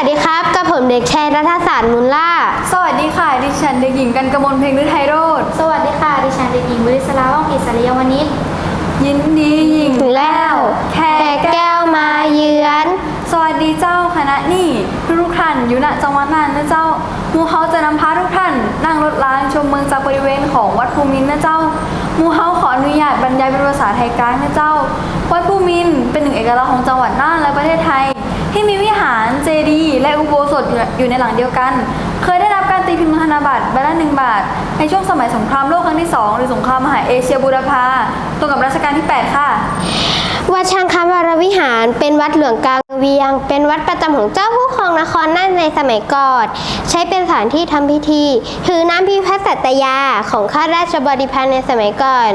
วัสดีครับกับผมเด็กชายรัฐศาสตร์มุลล่า สวัสดีค่ะ ดิฉันเด็กหญิงกันกมลเพลงฤทัยโรธสวัสดีค่ะ ดิฉันเด็กหญิงวิริศราว่องอิสริยวณิชยินดียิ่งแล้วแขแขกกแก้วมาเยือน สวัสดีเจ้าคณะนี่ทุกท่านอยู่ณจังหวัดน่านนะเจ้าหมูเฮาจะนำพาทุกท่าน นั่งรถล้างชมเมืองจากบริเวณของวัดภูมินทร์นะเจ้าหมูเฮาขออนุญาตบรรยายเป็นภาษาไทยกลางนะเจ้า วัดภูมินทร์เป็นหนึ่งเอกลักษณ์ของจังหวัดน่านและประเทศไทย ที่มีวิหารเจดีย์ และอุโบสถอยู่ในหลังเดียวกัน เคยได้รับการตีพิมพ์ธนบัตรใบละหนึ่งบาท ในช่วงสมัยสงครามโลกครั้งที่ 2 หรือสงครามมหาเอเชียบูรพาตรงกับรัชกาลที่ 8 ค่ะ วัดช้างคำวรวิหาร เป็นวัดหลวงกลางเวียง เป็นวัดประจำของเจ้าผู้ครองนครน่านในสมัยก่อน ใช้เป็นสถานที่ทำพิธี ถือน้ำพิพัฒน์สัตยาของข้าราชบริพารในสมัยก่อน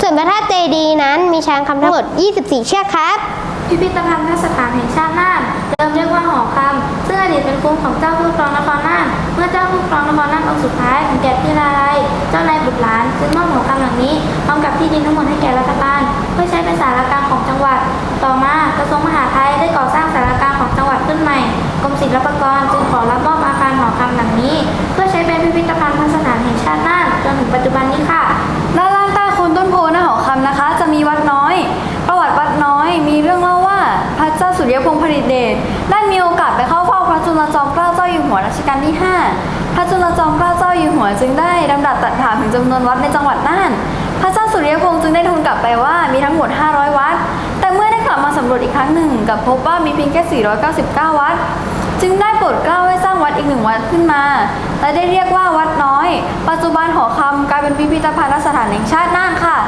ส่วนพระธาตุเจดีย์นั้นมีช้างคำทั้งหมด 24 เชือกครับ พิพิธภัณฑ์สถานแห่งชาติน่าน อดีตเป็นคุ้มของเจ้าผู้ครองนครน่านเมื่อเจ้าผู้ครองนครน่านองค์สุดท้ายถึงแก่ที่ลาลัยเจ้านายบุตรหลานจึงมอบหอคำหลังนี้พร้อมกับที่ดินทั้งหมดให้แก่รัฐบาลเพื่อใช้เป็นสารกลางของจังหวัด ต่อมากระทรวงมหาดไทยได้ก่อสร้างสารกลางของจังหวัดขึ้นใหม่กรมศิลปากรจึงขอรับมอบอาคารหอคำหลังนี้ เพื่อใช้เป็นพิพิธภัณฑ์สถานแห่งชาติน่านจนถึงปัจจุบันนี้ค่ะ รัชกาลที่ 5 พระจุลจอมเกล้าเจ้าอยู่หัวจึงได้ดำรัสตรัสถามถึงจำนวนวัดในจังหวัดน่าน พระเจ้าสุริยพงษ์จึงได้ทูลกลับไปว่ามีทั้งหมด 500 วัด แต่เมื่อได้กลับมาสำรวจอีกครั้งหนึ่งกับพบว่ามีเพียงแค่ 499 วัด จึงได้โปรดเกล้าให้สร้างวัดอีกหนึ่งวัดขึ้นมา และได้เรียกว่าวัดน้อย ปัจจุบันหอคำกลายเป็นพิพิธภัณฑสถานแห่งชาติน่านค่ะ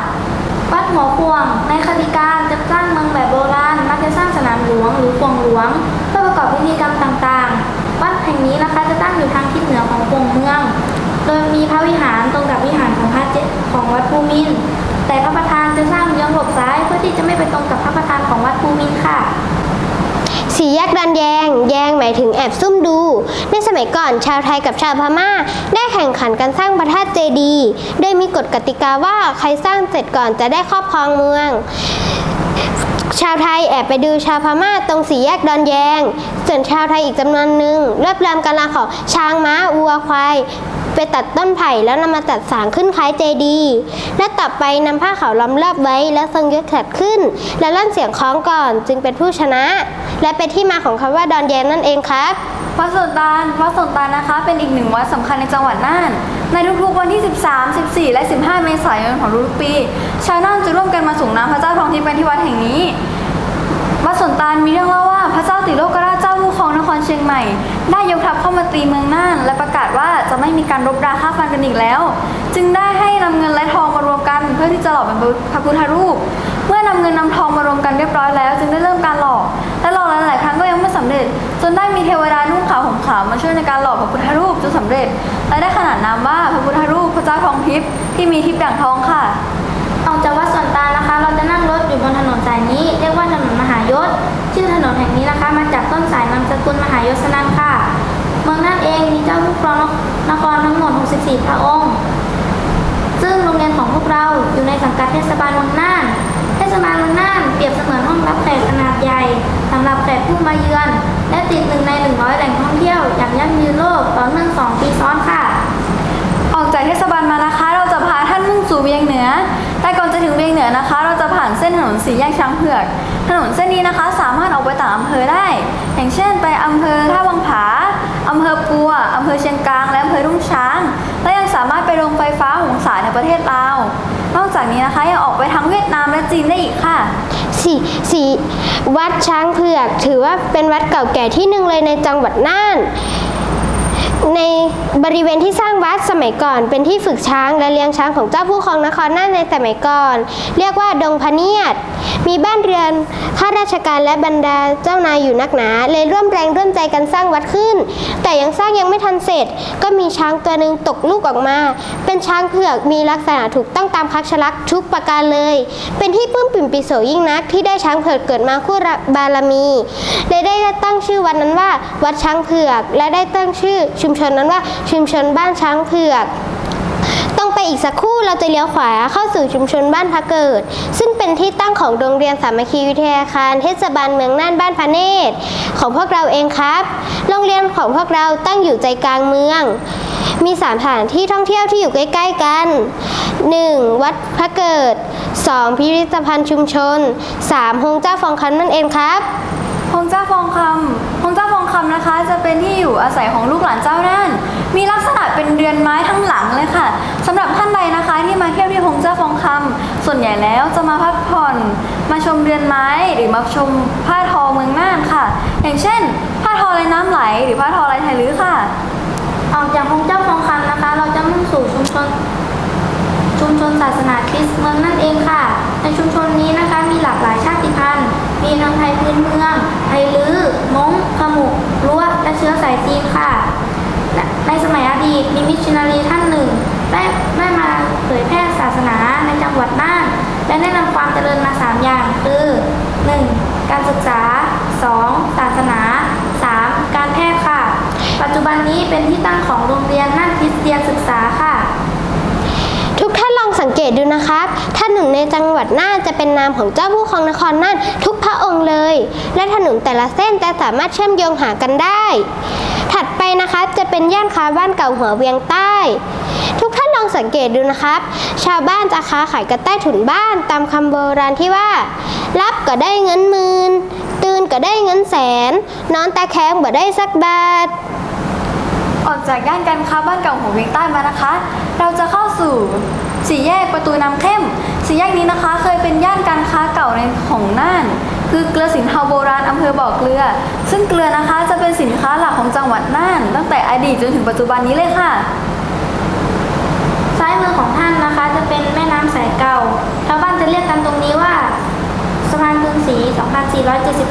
วัดหัวพวง ในคติการจะสร้างเมืองแบบโบราณมักจะสร้างสนามหลวงหรือพวงหลวง เพื่อประกอบพิธีกรรมต่าง ห่งนี้นะคะจะตั้งอยู่ทางทิศเหนือของพวงเมือง โดยมีพระวิหารตรงกับวิหารของพระเจของวัดภูมิน แต่พระประธานจะสร้างเยื้องหลบซ้ายเพื่อที่จะไม่ไปตรงกับพระประธานของวัดภูมินค่ะ สีแยกดันแยง แยงหมายถึงแอบซุ่มดู ในสมัยก่อนชาวไทยกับชาวพม่า ได้แข่งขันกันสร้างพระธาตุเจดีย์โดยมีกฎกติกาว่าใครสร้างเสร็จก่อนจะได้ครอบครองเมือง ชาวไทยแอบไปดูชาวพม่าตรงสี่แยกดอนแยง ส่วนชาวไทยอีกจำนวนหนึ่งรวบรวมกำลังของช้างม้าวัวควาย ไปตัดต้นไผ่แล้วนำมาจัดสางขึ้นคล้ายเจดี และต่อไปนำผ้าขาวล้อมรอบไว้ แล้วทรงยศขัดขึ้น และลั่นเสียงคล้องก่อนจึงเป็นผู้ชนะ และเป็นที่มาของคำว่าดอนแยงนั่นเองครับ วัดสนตาลวัดสนตาลนะคะ เป็นอีกหนึ่งวัดสำคัญในจังหวัดน่าน ในทุกๆวันที่ 13 14 และ 15 เมษายนของทุกๆปี ชาวน่านจะร่วมกันมาส่งน้ำพระเจ้าทองทิพย์กันที่วัดแห่งนี้ ไม่มีการรบราฆ่าฟันกันอีกแล้ว จึงได้ให้นำเงินและทองมารวมกันเพื่อที่จะหล่อเป็นพระพุทธรูป เมื่อนำเงินนำทองมารวมกันเรียบร้อยแล้ว จึงได้เริ่มการหล่อและหล่อหลายๆครั้งก็ยังไม่สำเร็จ จนได้มีเทวดานุ่งขาวห่มขาวมาช่วยในการหล่อพระพุทธรูปจนสำเร็จ และได้ขนานนามว่าพระพุทธรูปพระเจ้าทองทิพย์ที่มีทิพย์ดั่งทองค่ะออกจากวัดสวนตานะคะ เราจะนั่งรถอยู่บนถนนสายนี้ เรียกว่าถนนมหายศ ชื่อถนนแห่งนี้นะคะ มาจากต้นสายนามสกุลมหายศนันค่ะ เมืองน่านเองมีเจ้าผู้ครอง นครทั้งหมด 64 พระองค์ ซึ่งโรงเรียนของพวกเราอยู่ในสังกัดเทศบาลเมืองน่าน เทศบาลเมืองน่านเปรียบเสมือนห้องรับแขกขนาดใหญ่สำหรับแขกผู้มาเยือน และติดหนึ่งใน 100 แหล่งท่องเที่ยวอย่างยั่งยืนโลกต่อเนื่อง 2 ปีซ้อนค่ะ ออกจากเทศบาลมานะคะ เราจะพาท่านมุ่งสู่เวียงเหนือ แต่ก่อนจะถึงเวียงเหนือนะคะ เราจะผ่านเส้นถนนสีแยกช้างเผือกถนนเส้นนี้นะคะสามารถออกไปต่างอำเภอได้ อย่างเช่น ไปอำเภอท่าวังผา อำเภอปัวอำเภอเชียงกลาง และอำเภอรุ่งช้าง และยังสามารถไปโรงไฟฟ้าหงสาในประเทศลาวนอกจากนี้นะคะยังออกไปทั้งเวียดนามและจีนได้อีกค่ะ สี่สี่วัดช้างเผือก ถือว่าเป็นวัดเก่าแก่ที่หนึ่งเลยในจังหวัดน่าน ในบริเวณที่สร้างวัดสมัยก่อน เป็นที่ฝึกช้างและเลี้ยงช้างของเจ้าผู้ครองนครน่านในสมัยก่อน เรียกว่าดงพะเนียด มีบ้านเรือนข้าราชการและบรรดาเจ้านายอยู่นักหนา เลยร่วมแรงร่วมใจกันสร้างวัดขึ้น แต่ยังสร้างยังไม่ทันเสร็จ ก็มีช้างตัวหนึ่งตกลูกออกมา เป็นช้างเผือกมีลักษณะถูกต้องตามคักชลักทุกประการเลย เป็นที่ปลื้มปิ่มปิโสยิ่งนัก ที่ได้ช้างเผือกเกิดมาคู่บารมีเลยได้ตั้งชื่อวัดนั้นว่า วัดช้างเผือกและได้ตั้งชื่อชุมชนนั้นว่าชุมชนบ้านช้างเผือกตรงไปอีกสักครู่เราจะเลี้ยวขวาเข้าสู่ชุมชนบ้านพระเกิด ซึ่งเป็นที่ตั้งของโรงเรียนสามัคคีวิทยาคารเทศบาลเมืองน่านบ้านพระเนตร ของพวกเราเองครับ โรงเรียนของพวกเราตั้งอยู่ใจกลางเมือง มีสามสถานที่ท่องเที่ยวที่อยู่ใกล้ ๆ กัน 1. วัดพระเกิด 2. พิพิธภัณฑ์ชุมชน 3. โฮงเจ้าฟองคันนั่นเองครับฮงเจ้าฟองคำฮงเจ้าฟอง นะคะ จะเป็นที่อยู่อาศัยของลูกหลานเจ้าน่าน มีลักษณะเป็นเรือนไม้ทั้งหลังเลยค่ะสำหรับท่านใดนะคะที่มาเที่ยวที่ฮงเจ้าฟองคำส่วนใหญ่แล้วจะมาพักผ่อนมาชมเรือนไม้หรือมาชมผ้าทอเมืองน่านค่ะ อย่างเช่น ผ้าทอลายน้ำไหล หรือผ้าทอลายไทยลื้อค่ะ ออกจากฮงเจ้าทองคำนะคะ เราจะมุ่งสู่ชุมชน ชุมชนศาสนาคริสต์เมืองนั่นเองค่ะ ในชุมชนนี้นะคะมีหลากหลายชาติพันธุ์ มีทั้งไทยพื้นเมือง ไทยลื้อม้ง ขมุกรั้วและเชื้อสายจีนค่ะ ในสมัยอดีตมีมิชชันนารีท่านหนึ่ง ได้ได้มาเผยแพร่ศาสนาในจังหวัดน่าน และได้นำความเจริญมา 3 อย่าง คือ 1. การศึกษา 2. ศาสนา 3. การแพทย์ค่ะ ปัจจุบันนี้เป็นที่ตั้งของโรงเรียนน่านคริสเตียนศึกษาค่ะทุกท่านลองสังเกตดูนะครับถนหนึ่งในจังหวัดน่านจะเป็นนามของเจ้าผู้ครองนครน่านทุกพระองค์เลย ถนนแต่ละเส้นจะสามารถเชื่อมโยงหากันได้ ถัดไปนะครับจะเป็นย่านค้าบ้านเก่าหัวเวียงใต้ ทุกท่านลองสังเกตดูนะครับ ชาวบ้านจะค้าขายกันใต้ถุนบ้านตามคำโบราณที่ว่า รับก็ได้เงินหมื่นตื่นก็ได้เงินแสน นอนตาแคงบ่ได้สักบาทออกจากย่านการค้าบ้านเก่าหัวเวียงใต้มานะคะ เราจะเข้าสู่สี่แยกประตูน้ำเข้ม สี่แยกนี้นะคะ เคยเป็นย่านการค้าเก่าในของน่าน คือเกลือสินเทาโบราณอำเภอบ่อเกลือ ซึ่งเกลือนะคะจะเป็นสินค้าหลักของจังหวัดน่าน ตั้งแต่อดีตจนถึงปัจจุบันนี้เลยค่ะ ซ้ายมือของท่านนะคะจะเป็นแม่น้ำสายเก่าชาวบ้านจะเรียกกันตรงนี้ว่าสะพานกรุงศรี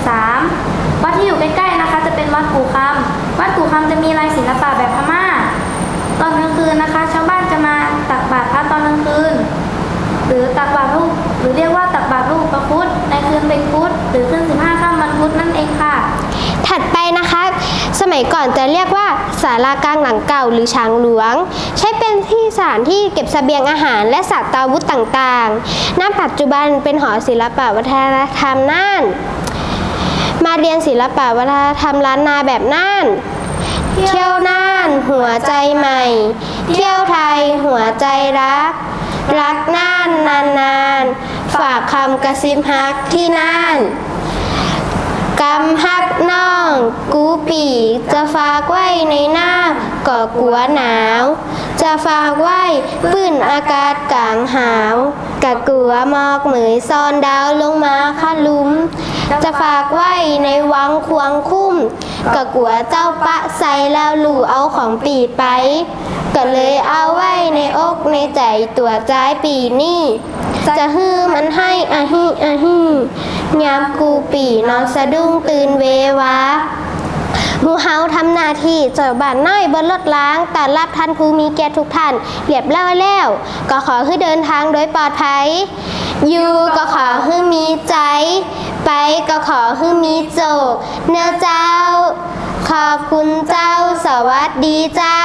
2473 วัดที่อยู่ใกล้ๆนะคะ จะเป็นวัดกู่คำวัดกู่คำจะมีลายศิลปะแบบพม่า ตอนกลางคืนนะคะชาวบ้านจะ มัยก่อนจะเรียกว่าศาลากลางหลังเก่าหรือช้างหลวง ใช้เป็นที่สถานที่เก็บเสบียงอาหารและสัตว์อาวุธต่างๆ ณ ปัจจุบันเป็นหอศิลปวัฒนธรรมน่าน มาเรียนศิลปวัฒนธรรมล้านนาแบบน่าน เที่ยวน่าน หัวใจใหม่ เที่ยวไทย หัวใจรัก รักน่านนานๆ ฝากคำกระซิบฮักที่น่าน กำฮักน้อง กูปีจะฝากไว้ในหน้าก็กลัวหนาว จะฝากไว้ปื้นอากาศกลางหาวกะกัวหมอกเหมยซ่อนดาวลงมาคาลุม จะฝากไว้ในวังควงคุ้ม กะกัวเจ้าปะใส่แล้วหลู่เอาของปีไป ก็เลยเอาไว้ในอกในใจตัวใจปีนี่ จะฮื้อมันให้อะฮิอะฮิยามกูปีนอนสะดุ้งตื่นเววา มูเฮาทำหน้าที่เจ้าบ้านน้อยบนรถล้างต้อนรับท่านผู้มีเกียรติทุกท่านเรียบร้อยแล้ว ก็ขอให้เดินทางโดยปลอดภัย อยู่ก็ขอให้มีใจ ไปก็ขอให้มีโจก เนื้อเจ้า ขอบคุณเจ้าสวัสดีเจ้า